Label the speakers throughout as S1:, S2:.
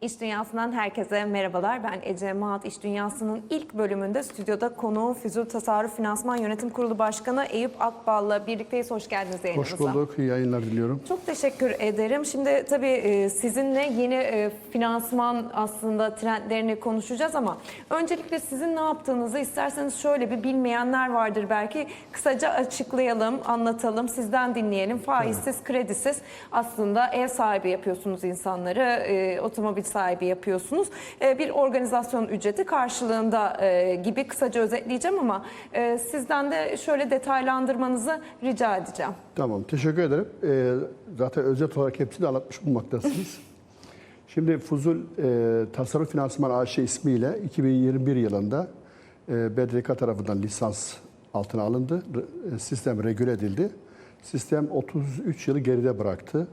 S1: İş Dünyası'ndan herkese merhabalar. Ben Ece Maat. İş Dünyası'nın ilk bölümünde stüdyoda konuğum Füzul Tasarruf Finansman Yönetim Kurulu Başkanı Eyüp Akbal'la birlikteyiz. Hoş geldiniz yayınımıza.
S2: Hoş bulduk. İyi yayınlar diliyorum.
S1: Çok teşekkür ederim. Şimdi tabii e, sizinle yeni e, finansman aslında trendlerini konuşacağız ama öncelikle sizin ne yaptığınızı isterseniz şöyle bir bilmeyenler vardır belki kısaca açıklayalım, anlatalım, sizden dinleyelim. Faizsiz, kredisiz aslında ev sahibi yapıyorsunuz insanları, e, otomobil sahibi yapıyorsunuz. E, Bir organizasyon ücreti karşılığında e, gibi kısaca özetleyeceğim ama e, sizden de şöyle detaylandırmanızı rica edeceğim.
S2: Tamam. Teşekkür ederim. Ee, zaten özet olarak hepsini anlatmış bulunmaktasınız. Şimdi Fuzul e, Tasarruf Finansman AŞ ismiyle 2021 yılında e, BDDK tarafından lisans altına alındı. R- e, sistem regüle edildi. Sistem 33 yılı geride bıraktı.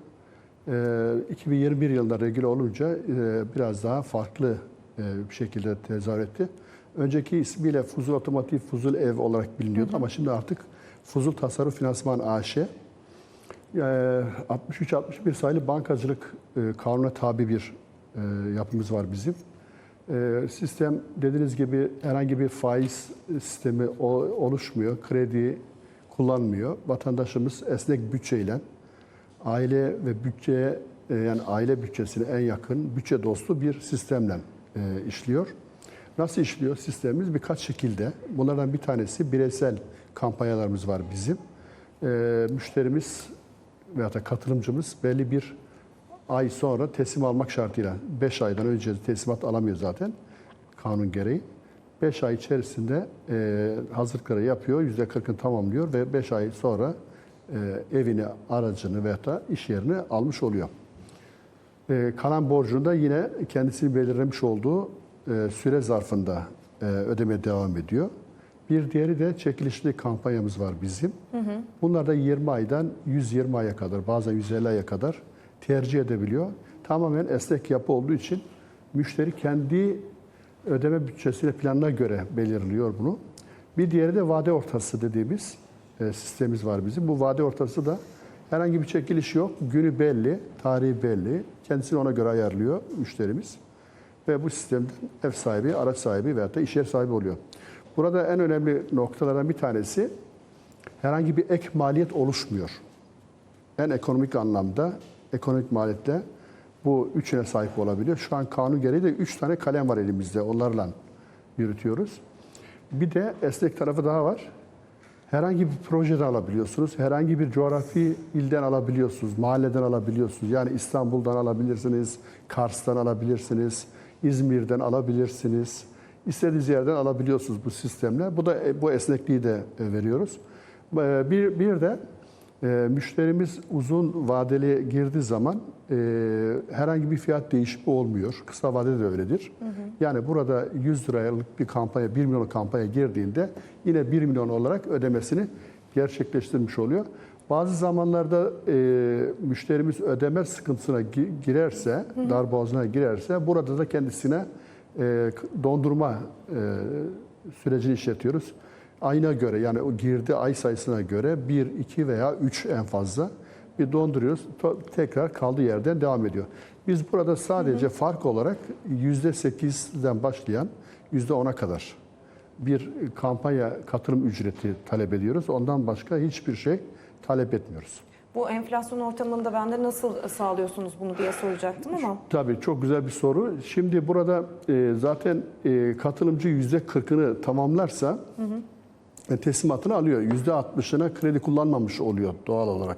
S2: E, 2021 yılında regüle olunca e, biraz daha farklı e, bir şekilde tezahür etti. Önceki ismiyle Fuzul Otomotiv Fuzul Ev olarak biliniyordu ama şimdi artık Fuzul Tasarruf Finansman AŞ e, 63-61 sayılı bankacılık e, kanuna tabi bir e, yapımız var bizim. E, Sistem dediğiniz gibi herhangi bir faiz sistemi oluşmuyor, kredi kullanmıyor. Vatandaşımız esnek bütçeyle aile ve bütçeye e, yani aile bütçesine en yakın bütçe dostu bir sistemle e, işliyor. Nasıl işliyor sistemimiz? Birkaç şekilde. Bunlardan bir tanesi bireysel kampanyalarımız var bizim. E, müşterimiz veyahut da katılımcımız belli bir ay sonra teslim almak şartıyla 5 aydan önce teslimat alamıyor zaten kanun gereği. 5 ay içerisinde e, hazırlıkları yapıyor, %40'ını tamamlıyor ve 5 ay sonra e, evini, aracını veyahut da iş yerini almış oluyor. E, kalan borcunu da yine kendisini belirlemiş olduğu e, süre zarfında e, ödemeye devam ediyor. Bir diğeri de çekilişli kampanyamız var bizim. Bunlar da 20 aydan 120 aya kadar, bazen 150 aya kadar tercih edebiliyor. Tamamen esnek yapı olduğu için müşteri kendi ödeme bütçesiyle planına göre belirliyor bunu. Bir diğeri de vade ortası dediğimiz e, sistemimiz var bizim. Bu vade ortası da herhangi bir çekiliş yok. Günü belli, tarihi belli. Kendisini ona göre ayarlıyor müşterimiz. Ve bu sistemden ev sahibi, araç sahibi veyahut da iş yer sahibi oluyor. Burada en önemli noktalardan bir tanesi herhangi bir ek maliyet oluşmuyor. En ekonomik anlamda ekonomik maliyetle bu üçüne sahip olabiliyor. Şu an kanun gereği de üç tane kalem var elimizde. Onlarla yürütüyoruz. Bir de esnek tarafı daha var. Herhangi bir projeden alabiliyorsunuz. Herhangi bir coğrafi ilden alabiliyorsunuz. Mahalleden alabiliyorsunuz. Yani İstanbul'dan alabilirsiniz. Kars'tan alabilirsiniz. İzmir'den alabilirsiniz. İstediğiniz yerden alabiliyorsunuz bu sistemle. Bu da bu esnekliği de e, veriyoruz. E, Bir, bir de e, müşterimiz uzun vadeli girdiği zaman e, herhangi bir fiyat değişimi olmuyor. Kısa vadede de öyledir. Yani burada 100 liralık bir kampanya, 1 milyon kampanya girdiğinde yine 1 milyon olarak ödemesini gerçekleştirmiş oluyor. Bazı zamanlarda e, müşterimiz ödeme sıkıntısına gi- girerse, darboğazına girerse burada da kendisine e, dondurma e, sürecini işletiyoruz. Ayına göre yani o girdi ay sayısına göre 1, 2 veya 3 en fazla bir donduruyoruz. Tekrar kaldığı yerden devam ediyor. Biz burada sadece fark olarak %8'den başlayan %10'a kadar bir kampanya katılım ücreti talep ediyoruz. Ondan başka hiçbir şey talep etmiyoruz.
S1: Bu enflasyon ortamında ben de nasıl sağlıyorsunuz bunu diye soracaktım ama.
S2: Tabii çok güzel bir soru. Şimdi burada e, zaten e, katılımcı yüzde 40'ını tamamlarsa e, teslimatını alıyor. Yüzde 60'ına kredi kullanmamış oluyor doğal olarak.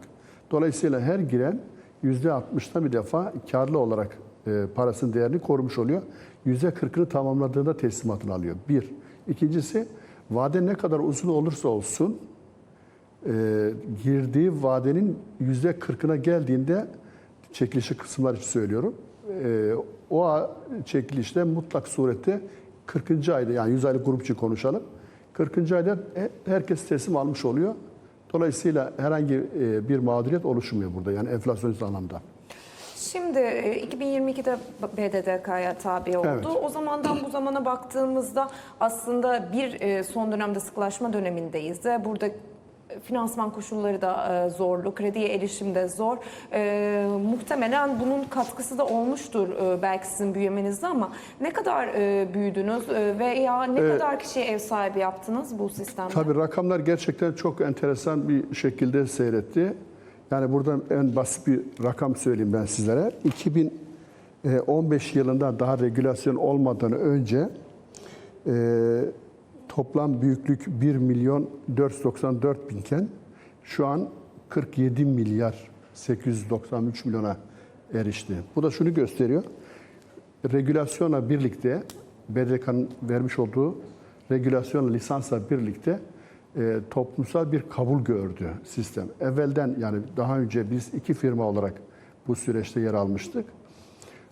S2: Dolayısıyla her giren yüzde 60'ta bir defa karlı olarak e, parasının değerini korumuş oluyor. Yüzde 40'ını tamamladığında teslimatını alıyor. Bir. İkincisi vade ne kadar uzun olursa olsun e, girdiği vadenin yüzde 40'ına geldiğinde çekilişi kısımlar için söylüyorum. E, o çekilişte mutlak surette 40. ayda yani 100 aylık grup için konuşalım. 40. ayda he- herkes teslim almış oluyor. Dolayısıyla herhangi e, bir mağduriyet oluşmuyor burada yani enflasyonist anlamda.
S1: Şimdi e, 2022'de BDDK'ya tabi oldu.
S2: Evet.
S1: O zamandan bu zamana baktığımızda aslında bir e, son dönemde sıkılaşma dönemindeyiz de burada finansman koşulları da e, zorlu, krediye erişim de zor. E, muhtemelen bunun katkısı da olmuştur e, belki sizin büyümenizde ama ne kadar e, büyüdünüz e, veya ne kadar kişiye ev sahibi yaptınız bu sistemde?
S2: Tabii rakamlar gerçekten çok enteresan bir şekilde seyretti. Yani burada en basit bir rakam söyleyeyim ben sizlere. 2015 yılında daha regülasyon olmadan önce e, toplam büyüklük 1 milyon 494 binken şu an 47 milyar 893 milyona erişti. Bu da şunu gösteriyor. Regülasyonla birlikte BDK'nın vermiş olduğu regülasyon lisansla birlikte e, toplumsal bir kabul gördü sistem. Evvelden yani daha önce biz iki firma olarak bu süreçte yer almıştık.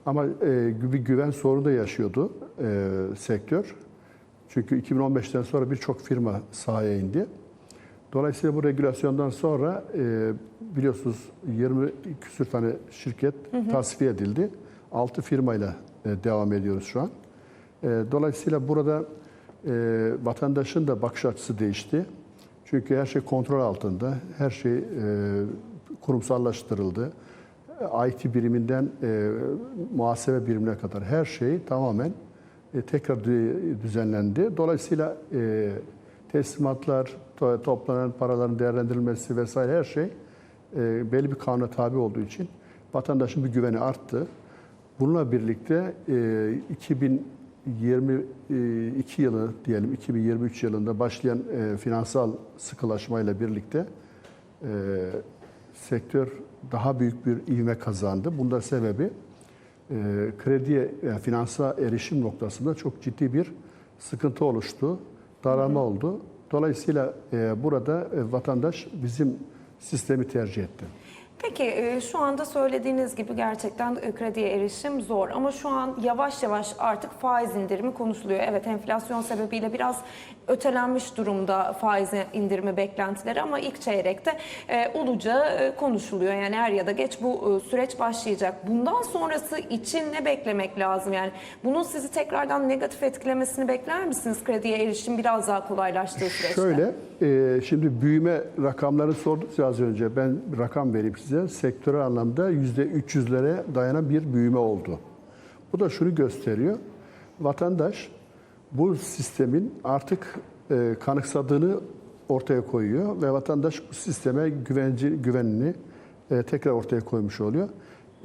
S2: Ama e, bir güven sorunu da yaşıyordu e, sektör. Çünkü 2015'ten sonra birçok firma sahaya indi. Dolayısıyla bu regülasyondan sonra e, biliyorsunuz 20 küsür tane şirket tasfiye edildi. 6 firmayla e, devam ediyoruz şu an. E, dolayısıyla burada e, vatandaşın da bakış açısı değişti. Çünkü her şey kontrol altında, her şey e, kurumsallaştırıldı. E, IT biriminden e, muhasebe birimine kadar her şey tamamen tekrar dü- düzenlendi. Dolayısıyla e, teslimatlar, to- toplanan paraların değerlendirilmesi vesaire her şey e, belli bir kanuna tabi olduğu için vatandaşın bir güveni arttı. Bununla birlikte e, 2022 yılı diyelim 2023 yılında başlayan e, finansal sıkılaşmayla birlikte e, sektör daha büyük bir ivme kazandı. Bunda sebebi e, krediye, yani finansa erişim noktasında çok ciddi bir sıkıntı oluştu. Daralma oldu. Dolayısıyla e, burada e, vatandaş bizim sistemi tercih etti.
S1: Peki e, şu anda söylediğiniz gibi gerçekten e, krediye erişim zor ama şu an yavaş yavaş artık faiz indirimi konuşuluyor. Evet enflasyon sebebiyle biraz ötelenmiş durumda faiz indirimi beklentileri ama ilk çeyrekte e, olacağı e, konuşuluyor. Yani er ya da geç bu e, süreç başlayacak. Bundan sonrası için ne beklemek lazım? Yani bunun sizi tekrardan negatif etkilemesini bekler misiniz? Krediye erişim biraz daha kolaylaştığı süreçte.
S2: Şöyle, e, şimdi büyüme rakamlarını sorduk az önce. Ben rakam vereyim. Sektörel anlamda %300'lere dayanan bir büyüme oldu. Bu da şunu gösteriyor. Vatandaş bu sistemin artık e, kanıksadığını ortaya koyuyor ve vatandaş bu sisteme güvenci, güvenini e, tekrar ortaya koymuş oluyor.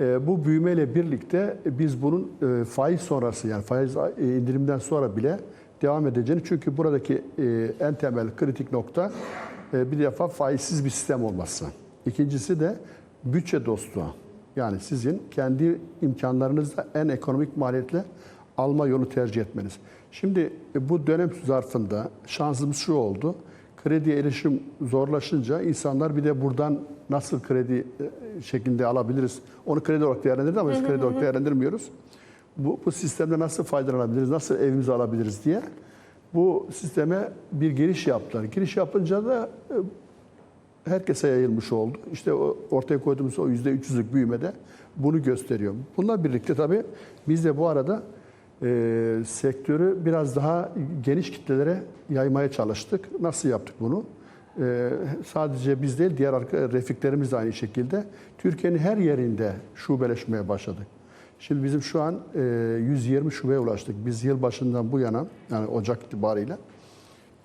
S2: E, bu büyümeyle birlikte biz bunun e, faiz sonrası yani faiz e, indirimden sonra bile devam edeceğini çünkü buradaki e, en temel kritik nokta e, bir defa faizsiz bir sistem olması. İkincisi de bütçe dostu. Yani sizin kendi imkanlarınızla en ekonomik maliyetle alma yolu tercih etmeniz. Şimdi e, bu dönem zarfında şansımız şu oldu. Krediye erişim zorlaşınca insanlar bir de buradan nasıl kredi e, şeklinde alabiliriz? Onu kredi olarak değerlendirdik ama biz kredi olarak değerlendirmiyoruz. Bu, bu sistemde nasıl faydalanabiliriz, nasıl evimizi alabiliriz diye bu sisteme bir giriş yaptılar. Giriş yapınca da e, herkese yayılmış oldu. İşte o ortaya koyduğumuz o yüzde 300'lük büyümede bunu gösteriyor. Bununla birlikte tabii biz de bu arada e, sektörü biraz daha geniş kitlelere yaymaya çalıştık. Nasıl yaptık bunu? E, sadece biz değil, diğer refiklerimiz de aynı şekilde Türkiye'nin her yerinde şubeleşmeye başladık. Şimdi bizim şu an e, 120 şubeye ulaştık. Biz yıl başından bu yana, yani Ocak itibariyle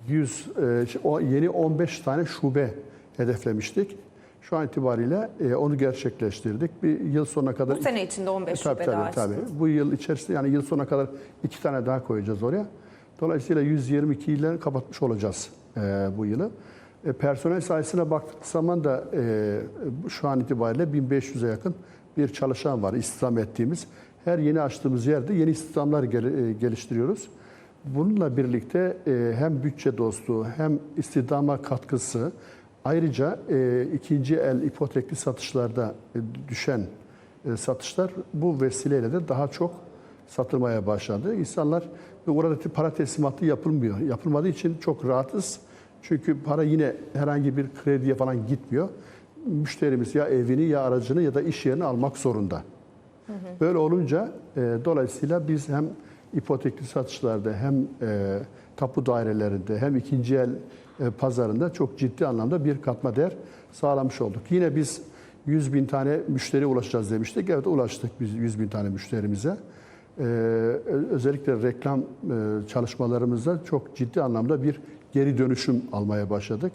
S2: 100 e, yeni 15 tane şube hedeflemiştik. Şu an itibariyle e, onu gerçekleştirdik. Bir yıl sonuna kadar
S1: Bu sene içinde 15
S2: E, tabii,
S1: şube
S2: tabii,
S1: daha
S2: tabii.
S1: açtınız.
S2: Bu yıl içerisinde yani yıl sonuna kadar iki tane daha koyacağız oraya. Dolayısıyla 122 ile kapatmış olacağız e, bu yılı. E, personel sayısına baktık zaman da e, şu an itibariyle 1500'e yakın bir çalışan var istihdam ettiğimiz. Her yeni açtığımız yerde yeni istihdamlar gel- e, geliştiriyoruz. Bununla birlikte e, hem bütçe dostu hem istihdama katkısı ayrıca e, ikinci el ipotekli satışlarda e, düşen e, satışlar bu vesileyle de daha çok satılmaya başladı. İnsanlar ve orada te- para teslimatı yapılmıyor. Yapılmadığı için çok rahatız. Çünkü para yine herhangi bir krediye falan gitmiyor. Müşterimiz ya evini ya aracını ya da iş yerini almak zorunda. Böyle olunca e, dolayısıyla biz hem ipotekli satışlarda hem e, tapu dairelerinde hem ikinci el pazarında çok ciddi anlamda bir katma değer sağlamış olduk. Yine biz 100 bin tane müşteriye ulaşacağız demiştik. Evet ulaştık biz 100 bin tane müşterimize. Ö- özellikle reklam e, çalışmalarımızda çok ciddi anlamda bir geri dönüşüm almaya başladık.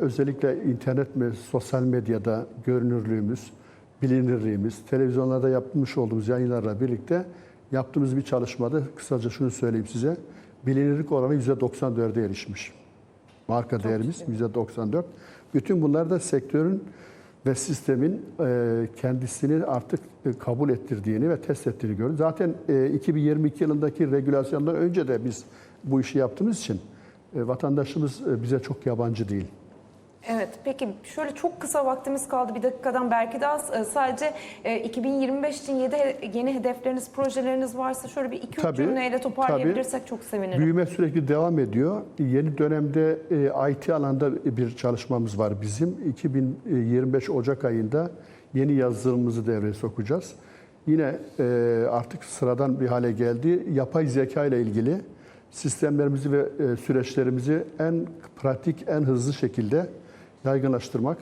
S2: Özellikle internet ve sosyal medyada görünürlüğümüz, bilinirliğimiz, televizyonlarda yapmış olduğumuz yayınlarla birlikte yaptığımız bir çalışmada kısaca şunu söyleyeyim size. Bilinirlik oranı %94'e erişmiş. Marka değerimiz %94. Bütün bunlar da sektörün ve sistemin e, kendisini artık e, kabul ettirdiğini ve test ettiğini görüyoruz. Zaten e, 2022 yılındaki regülasyondan önce de biz bu işi yaptığımız için e, vatandaşımız e, bize çok yabancı değil.
S1: Evet, peki şöyle çok kısa vaktimiz kaldı bir dakikadan belki daha az. Ee, sadece e, 2025 için yedi yeni hedefleriniz, projeleriniz varsa şöyle bir iki üç
S2: Tabii,
S1: cümleyle toparlayabilirsek çok sevinirim.
S2: Büyüme sürekli devam ediyor. Yeni dönemde e, IT alanda bir çalışmamız var bizim. 2025 Ocak ayında yeni yazılımımızı devreye sokacağız. Yine e, artık sıradan bir hale geldi. Yapay zeka ile ilgili sistemlerimizi ve e, süreçlerimizi en pratik, en hızlı şekilde yaygınlaştırmak,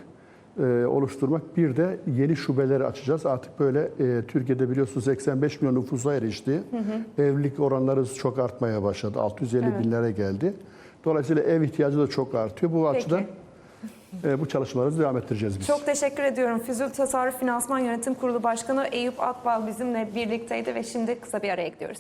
S2: e, oluşturmak. Bir de yeni şubeleri açacağız. Artık böyle e, Türkiye'de biliyorsunuz 85 milyon nüfusa erişti. Evlilik oranları çok artmaya başladı. 650
S1: Evet.
S2: binlere geldi. Dolayısıyla ev ihtiyacı da çok artıyor. Bu
S1: Peki.
S2: açıdan e, bu çalışmalarımızı devam ettireceğiz biz.
S1: Çok teşekkür ediyorum. Füzül Tasarruf Finansman Yönetim Kurulu Başkanı Eyüp Akbal bizimle birlikteydi ve şimdi kısa bir araya gidiyoruz.